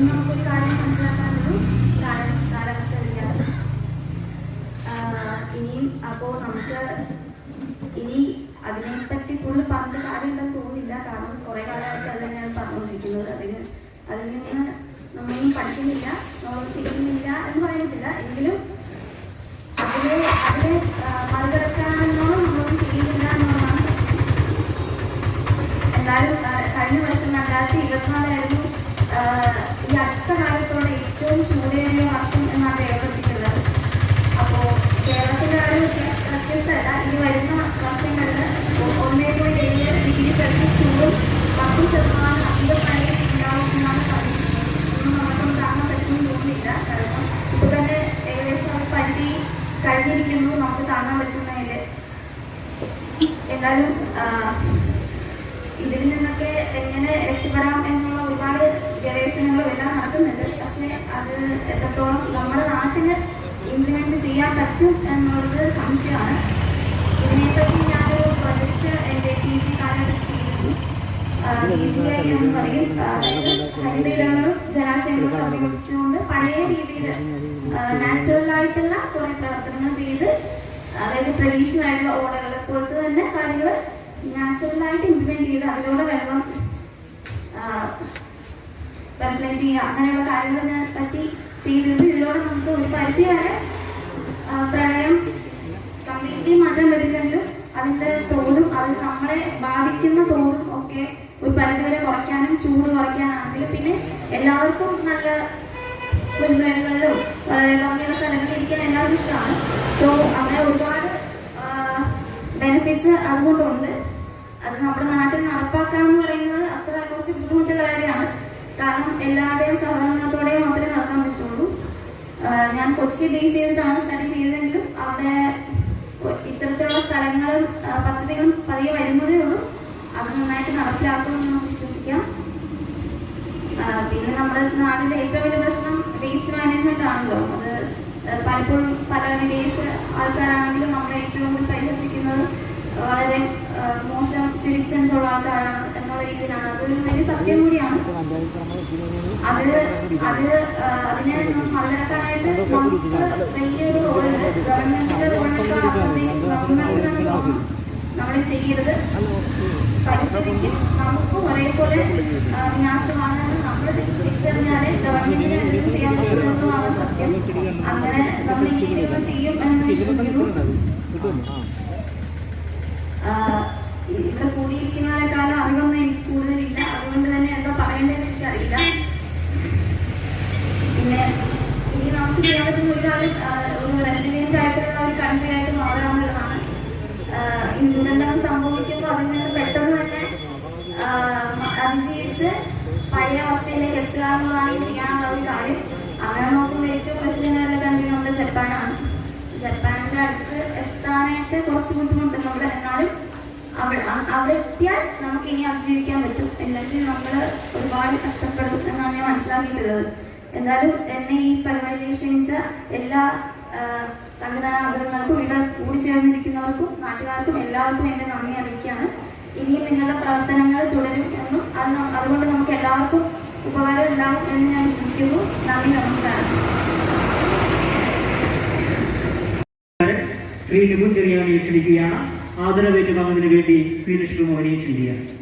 നമുക്കൊരു കാര്യം മനസ്സിലാക്കാനൊരു കാലാവസ്ഥ ഇല്ലാതെ ഇനിയും അപ്പോൾ നമുക്ക് ഇനി അതിനെപ്പറ്റി കൂടുതൽ പറഞ്ഞ കാര്യമുണ്ടെന്ന് തോന്നില്ല കാരണം കുറേ കാലമായിട്ട് അത് തന്നെയാണ് പറഞ്ഞുകൊണ്ടിരിക്കുന്നത്. അതിന് അതിൽ നിന്ന് നമ്മളൊന്നും പഠിക്കുന്നില്ല നമ്മളൊന്നും ചെയ്യുന്നില്ല എന്ന് പറയുന്നില്ല എങ്കിലും അതിനെ അതിനെ മറികടക്കാനോളം നമ്മളൊന്നും ചെയ്യുന്നില്ല എന്നുള്ളതാണ് എന്നാലും കഴിഞ്ഞ വർഷം രണ്ടായിരത്തി ഇരുപത്തിനാലായിരുന്നു കഴിഞ്ഞിരിക്കുന്നു നമുക്ക് കാണാൻ പറ്റുന്നതിൽ എന്നാലും ഇതിൽ നിന്നൊക്കെ എങ്ങനെ രക്ഷപ്പെടാം എന്നുള്ള ഒരുപാട് ഗവേഷണങ്ങളും എല്ലാം നടക്കുന്നുണ്ട് പക്ഷേ അത് എത്രത്തോളം നമ്മുടെ നാട്ടിൽ ഇംപ്ലിമെന്റ് ചെയ്യാൻ പറ്റും എന്നുള്ളത് സംശയമാണ്. ഇതിനെപ്പറ്റി ഞാനൊരു പ്രൊജക്റ്റ് എന്റെ പി ജി കാലഘട്ടത്തിൽ എന്ന് പറയും പഴയ രീതിയിൽ നാച്ചുറൽ ആയിട്ടുള്ള കുറെ പ്രവർത്തനങ്ങൾ ചെയ്ത് അതായത് ട്രഡീഷണൽ ആയിട്ടുള്ള ഓടകൾ പോലത്തെ തന്നെ കാര്യങ്ങൾ ഇംപ്ലിമെന്റ് ചെയ്ത് അതിലൂടെ വെള്ളം വെബ്ലൈറ്റ് ചെയ്യുക അങ്ങനെയുള്ള കാര്യങ്ങൾ ഞാൻ പറ്റി ചെയ്തിരുന്നു ഇതിലൂടെ നമുക്ക് ഒരു പരിധി വരെ ആ, പ്രളയം കംപ്ലീറ്റ്ലി മാറ്റാൻ പറ്റില്ലെങ്കിലും അതിന്റെ തോതും അത് നമ്മളെ ബാധിക്കുന്ന തോതും ഒക്കെ ഒരു പരിധി വരെ കുറയ്ക്കാനും ചൂട് കുറയ്ക്കാനാണെങ്കിൽ പിന്നെ എല്ലാവർക്കും നല്ല പുൽമേളകളിലും വളരെ ഭംഗിയുള്ള സ്ഥലങ്ങളിൽ ഇരിക്കാൻ എല്ലാവർക്കും ഇഷ്ടമാണ്. സോ അങ്ങനെ ഒരുപാട് ബെനിഫിറ്റ്സ് അതുകൊണ്ടുണ്ട്. അത് നമ്മുടെ നാട്ടിൽ നടപ്പാക്കുക എന്ന് പറയുന്നത് അത്ര കുറച്ച് ബുദ്ധിമുട്ടുള്ള കാര്യമാണ്. കാരണം എല്ലാവരുടെയും സഹകരണത്തോടെ മാത്രമേ നടക്കാൻ പറ്റുള്ളൂ. ഞാൻ കൊച്ചി ബേസ് ചെയ്തിട്ടാണ് സ്റ്റഡി ചെയ്തതെങ്കിലും അവിടെ ഇത്തരത്തിലുള്ള സ്ഥലങ്ങളും പദ്ധതികളും പതിയെ വരുന്നതേ ഉള്ളൂ. അത് നന്നായിട്ട് നടപ്പിലാക്കുമെന്ന് നമുക്ക് വിശ്വസിക്കാം. പിന്നെ നമ്മുടെ നാടിന്റെ ഏറ്റവും വലിയ പ്രശ്നം വേസ്റ്റ് മാനേജ്മെന്റ് ആണല്ലോ. അത് പലപ്പോഴും പല വിദേശ ആൾക്കാരാണെങ്കിലും നമ്മളെ ഏറ്റവും കൂടുതൽ പരിഹസിക്കുന്നത് വളരെ മോശം സിവിക് സെൻസ് ഉള്ള ആൾക്കാരാണ് എന്നുള്ള രീതിയിലാണ്. അതൊരു വലിയ സത്യം കൂടിയാണ്. അത് അത് അതിനെ മറികടക്കാനായിട്ട് നമുക്ക് വലിയൊരു റോളുണ്ട് ഗവൺമെന്റിന്റെ റോളിനേക്കാൾ ഗവൺമെന്റ് നമ്മൾ ചെയ്യരുത്. പരിസ്ഥിതിക്ക് നമുക്കും ഒരേപോലെ വിനാശമാണെന്ന് നമ്മൾ തിരിച്ചറിഞ്ഞാലേ ഗവൺമെന്റിന് എന്തെങ്കിലും ചെയ്യാൻ പറ്റുമെന്നുമാണ് സത്യം. അങ്ങനെ നമ്മൾ ഈ രീതിയിൽ ചെയ്യും എന്ന് വിശ്വസിക്കുന്നു. ഇവിടെ കൂടിയിരിക്കുന്നതിനേക്കാളും അറിവൊന്നും എനിക്ക് കൂടുതലില്ല. അതുകൊണ്ട് തന്നെ എന്താ പറയേണ്ടതെന്ന് എനിക്കറിയില്ല. പിന്നെ ഇനി നമുക്ക് ചെയ്യാൻ പറ്റുന്ന ഒരു ഒരു റെസിഡന്റ് ആയിട്ടുള്ള ഒരു കൺട്രി ആയിട്ട് മാറാമെന്നുള്ളതാണ് ആഹ് സംഭവിക്കുന്നു അതിൽ നിന്ന് പെട്ടെന്ന് തന്നെ അതിജീവിച്ച് പഴയ അവസ്ഥയിലേക്ക് എത്തുക എന്നുള്ളതാണ് ഈ ചെയ്യാനുള്ള ഒരു കാര്യം. അങ്ങനെ നോക്കുമ്പോൾ ഏറ്റവും പ്രസിഡന്റ് കൺട്രി നമ്മുടെ ജപ്പാനാണ്. ജപ്പാനിന്റെ അടുത്ത് എത്താനായിട്ട് കുറച്ച് ബുദ്ധിമുട്ടുന്നുണ്ട് എന്നാലും അവിടെ അവിടെ എത്തിയാൽ നമുക്ക് ഇനി അതിജീവിക്കാൻ പറ്റും. അല്ലെങ്കിൽ നമ്മൾ ഒരുപാട് കഷ്ടപ്പെടും എന്നാണ് ഞാൻ മനസ്സിലാക്കിയിട്ടുള്ളത്. എന്നാലും എന്നെ ഈ പരിപാടിയിലേക്ക് ക്ഷണിച്ച എല്ലാ ആ, സംഘടനാ അംഗങ്ങൾക്കും ഇവിടെ കൂടിച്ചേർന്നിരിക്കുന്നവർക്കും നാട്ടുകാർക്കും എല്ലാവർക്കും എന്റെ നന്ദി അറിയിക്കുകയാണ്. ഇനിയും നിങ്ങളുടെ പ്രവർത്തനങ്ങൾ തുടരും എന്നും അത് അതുകൊണ്ട് നമുക്ക് എല്ലാവർക്കും ഉപകാരം ഉണ്ടാവും എന്ന് ഞാൻ വിശ്വസിക്കുന്നു. നന്ദി നമസ്കാരം. ശ്രീ നിപുൺ ചെറിയാനെ ക്ഷണിക്കുകയാണ്. ആദരവേറ്റുവാങ്ങുന്നതിന് വേണ്ടി ശ്രീ ലക്ഷ്മി മോഹനെ ക്ഷണിക്കുകയാണ്.